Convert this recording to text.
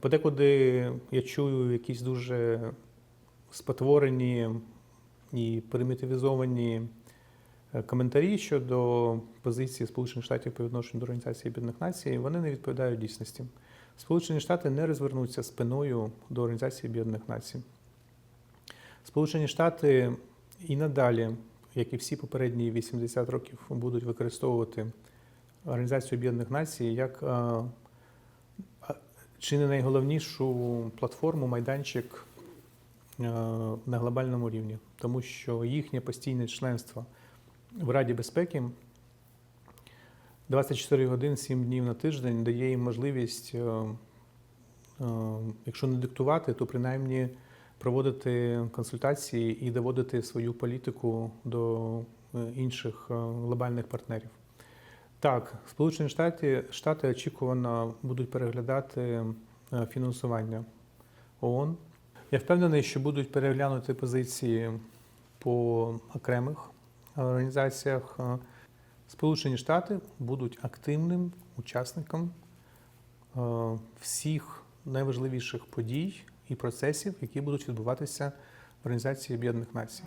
Подекуди я чую якісь дуже спотворені і примітивізовані е, коментарі щодо позиції Сполучених Штатів по відношенню до Організації Об'єднаних Націй. Вони не відповідають дійсності. Сполучені Штати не розвернуться спиною до Організації Об'єднаних Націй. Сполучені Штати і надалі, як і всі попередні 80 років, будуть використовувати Організацію Об'єднаних Націй як е, чи не найголовнішу платформу, майданчик е, на глобальному рівні, тому що їхнє постійне членство в Раді безпеки 24 години, 7 днів на тиждень дає їм можливість, е, е, якщо не диктувати, то принаймні проводити консультації і доводити свою політику до інших глобальних партнерів. Так, Сполучені Штати, Штати очікувано будуть переглядати е, фінансування ООН. Я впевнений, що будуть переглянути позиції по окремих організаціях. Е, Сполучені Штати будуть активним учасником е, всіх найважливіших подій і процесів, які будуть відбуватися в Організації Об'єднаних Націй.